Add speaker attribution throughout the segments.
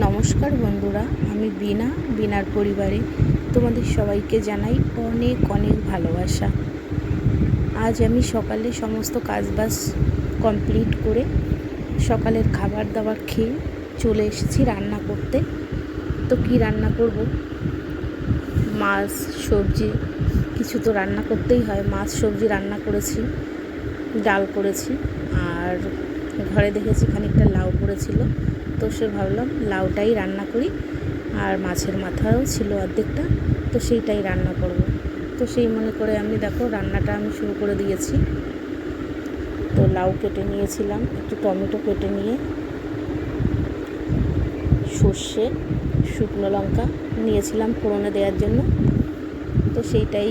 Speaker 1: নমস্কার বন্ধুরা, আমি বিনা বিনার পরিবারে। তোমাদের সবাইকে জানাই অনেক অনেক ভালোবাসা। আজ আমি সকালে সমস্ত কাজবাজ কমপ্লিট করে সকালের খাবার দাবার খেয়ে চলে এসেছি রান্না করতে। তো কি রান্না করব? মাছ, সবজি, কিছু তো রান্না করতেই হয়। মাছ, সবজি রান্না করেছি, ডাল করেছি, আর ঘরে দেখেছি খানিকটা লাউ পড়েছিল। তো সে ভাবলাম লাউটাই রান্না করি আর মাছের মাথাও ছিল অর্ধেকটা, তো সেইটাই রান্না করব। তো সেই মনে করে আমি দেখো রান্নাটা আমি শুরু করে দিয়েছি। তো লাউ কেটে নিয়েছিলাম, একটু টমেটো কেটে নিয়ে, সর্ষে, শুকনো লঙ্কা নিয়েছিলাম ফোড়নে দেওয়ার জন্য। তো সেইটাই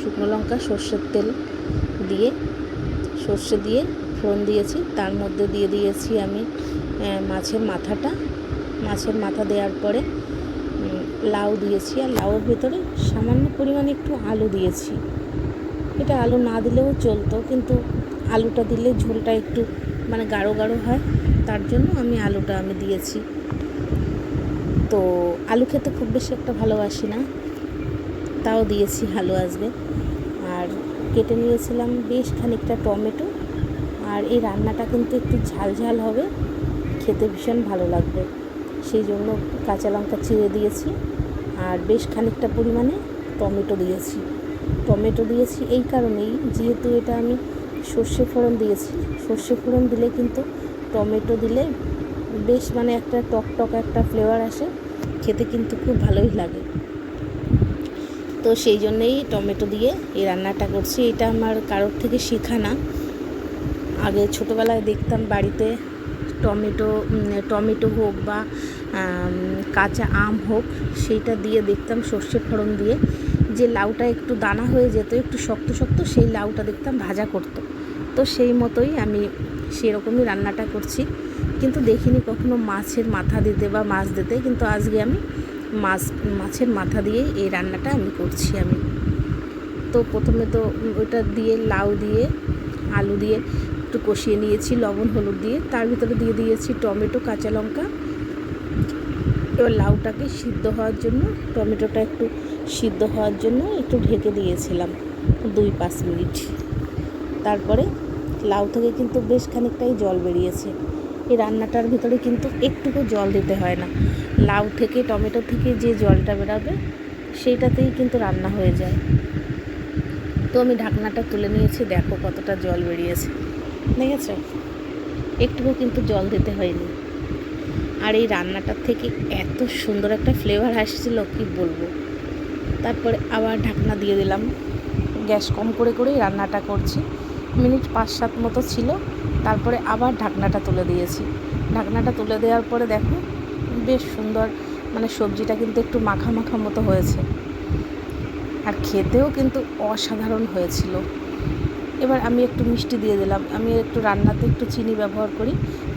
Speaker 1: শুকনো লঙ্কা, সর্ষের তেল দিয়ে, সর্ষে দিয়ে ফোড়ন দিয়েছি, তার মধ্যে দিয়ে দিয়েছি আমি মাছের মাথাটা, মাছের মাথা দেওয়ার পরে লাউ দিয়েছি। আর লাউর ভেতরে সামান্য পরিমাণে একটু আলু দিয়েছি। এটা আলু না দিলেও চলতো, কিন্তু আলুটা দিলে ঝোলটা একটু মানে গাঢ় গাঢ় হয়। তার জন্য আমি আলুটা আমি দিয়েছি। তো আলু খেতে খুব বেশি একটা ভালোবাসি না। তাও দিয়েছি আলু আসবে আর কেটে নিয়েছিলাম বেশ খানিকটা টমেটো। আর এই রান্নাটা কিন্তু একটু ঝাল ঝাল হবে। খেতে ভীষণ ভালো লাগবে। সেই জন্য কাঁচা লঙ্কা চিড়ে দিয়েছি আর বেশ খানিকটা পরিমাণে টমেটো দিয়েছি। টমেটো দিয়েছি এই কারণেই যেহেতু এটা আমি সর্ষে ফোড়ন দিয়েছি, সর্ষে ফোড়ন দিলে কিন্তু টমেটো দিলে বেশ মানে একটা টক টক একটা ফ্লেভার আসে, খেতে কিন্তু খুব ভালোই লাগে। তো সেই জন্যেই টমেটো দিয়ে এই রান্নাটা করছি। এটা আমার কারোর থেকে শেখা না। আগে ছোটোবেলায় দেখতাম বাড়িতে টমেটো টমেটো হোক বা কাঁচা আম হোক, সেইটা দিয়ে দেখতাম সর্ষে ফোড়ন দিয়ে। যে লাউটা একটু দানা হয়ে যেত, একটু শক্ত শক্ত, সেই লাউটা দেখতাম ভাজা করতো। তো সেই মতোই আমি সেরকমই রান্নাটা করছি। কিন্তু দেখিনি কখনো মাছের মাথা দিতে বা মাছ দিতে, কিন্তু আজকে আমি মাছ, মাছের মাথা দিয়েই এই রান্নাটা আমি করছি আমি। তো প্রথমে তো ওইটা দিয়ে লাউ দিয়ে, আলু দিয়ে একটু কষিয়ে নিয়েছি, লবণ, হলুদ দিয়ে। তার ভিতরে দিয়ে দিয়েছি টমেটো, কাঁচা লঙ্কা। এবার লাউটাকে সিদ্ধ হওয়ার জন্য, টমেটোটা একটু সিদ্ধ হওয়ার জন্য একটু ঢেকে দিয়েছিলাম দুই, পাঁচ মিনিট। তারপরে লাউ থেকে কিন্তু বেশ খানিকটাই জল বেরিয়েছে। এই রান্নাটার ভিতরে কিন্তু একটুকু জল দিতে হয় না। লাউ থেকে, টমেটো থেকে যে জলটা বেরাবে, সেইটাতেই কিন্তু রান্না হয়ে যায়। তো আমি ঢাকনাটা তুলে নিয়েছি, দেখো কতটা জল বেরিয়েছে। দেখেছ একটুকু কিন্তু জল দিতে হয়নি। আর এই রান্নাটার থেকে এত সুন্দর একটা ফ্লেভার আসছিল, কি বলব? তারপরে আবার ঢাকনা দিয়ে দিলাম। গ্যাস কম করে করেই রান্নাটা করছি। মিনিট পাঁচ সাত মতো ছিল। তারপরে আবার ঢাকনাটা তুলে দিয়েছি। ঢাকনাটা তুলে দেওয়ার পরে দেখো, বেশ সুন্দর মানে সবজিটা কিন্তু একটু মাখা মাখা মতো হয়েছে। আর খেতেও কিন্তু অসাধারণ হয়েছিল। এবার আমি একটু মিষ্টি দিয়ে দিলাম। আমি একটু রান্নাতে একটু চিনি ব্যবহার করি,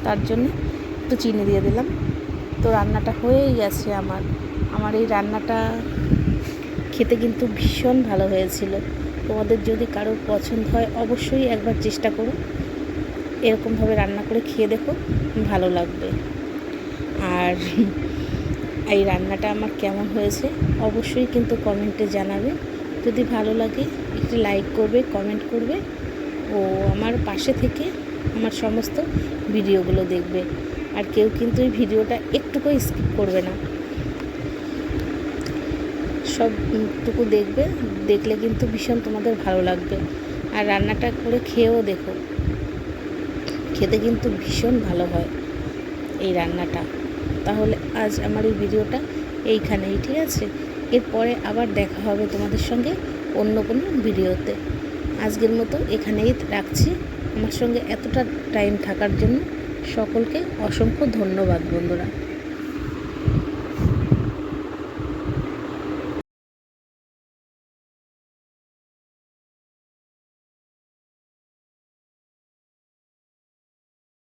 Speaker 1: তার জন্য একটু চিনি দিয়ে দিলাম। তো রান্নাটা হয়েই গেছে আমার। আমার এই রান্নাটা খেতে কিন্তু ভীষণ ভালো হয়েছিল। তোমাদের যদি কারোর পছন্দ হয়, অবশ্যই একবার চেষ্টা করো। এরকমভাবে রান্না করে খেয়ে দেখো, ভালো লাগবে। আর এই রান্নাটা আমার কেমন হয়েছে, অবশ্যই কিন্তু কমেন্টে জানাবে। যদি ভালো লাগে, একটি লাইক করবে কমেন্ট করবে, ও আমার পাশে থেকে আমার সমস্ত ভিডিওগুলো দেখবে। আর কেউ কিন্তু এই ভিডিওটা একটুকু স্কিপ করবে না। সবটুকু দেখবে, দেখলে কিন্তু ভীষণ তোমাদের ভালো লাগবে। আর রান্নাটা করে খেয়েও দেখো, খেতে কিন্তু ভীষণ ভালো হয় এই রান্নাটা। তাহলে আজ আমার এই ভিডিওটা এইখানেই, ঠিক আছে? এরপরে আবার দেখা হবে তোমাদের সঙ্গে অন্য কোনো ভিডিওতে। আজকের মতো এখানেই রাখছি। আমার সঙ্গে এতটা টাইম থাকার জন্য সকলকে অসংখ্য ধন্যবাদ বন্ধুরা।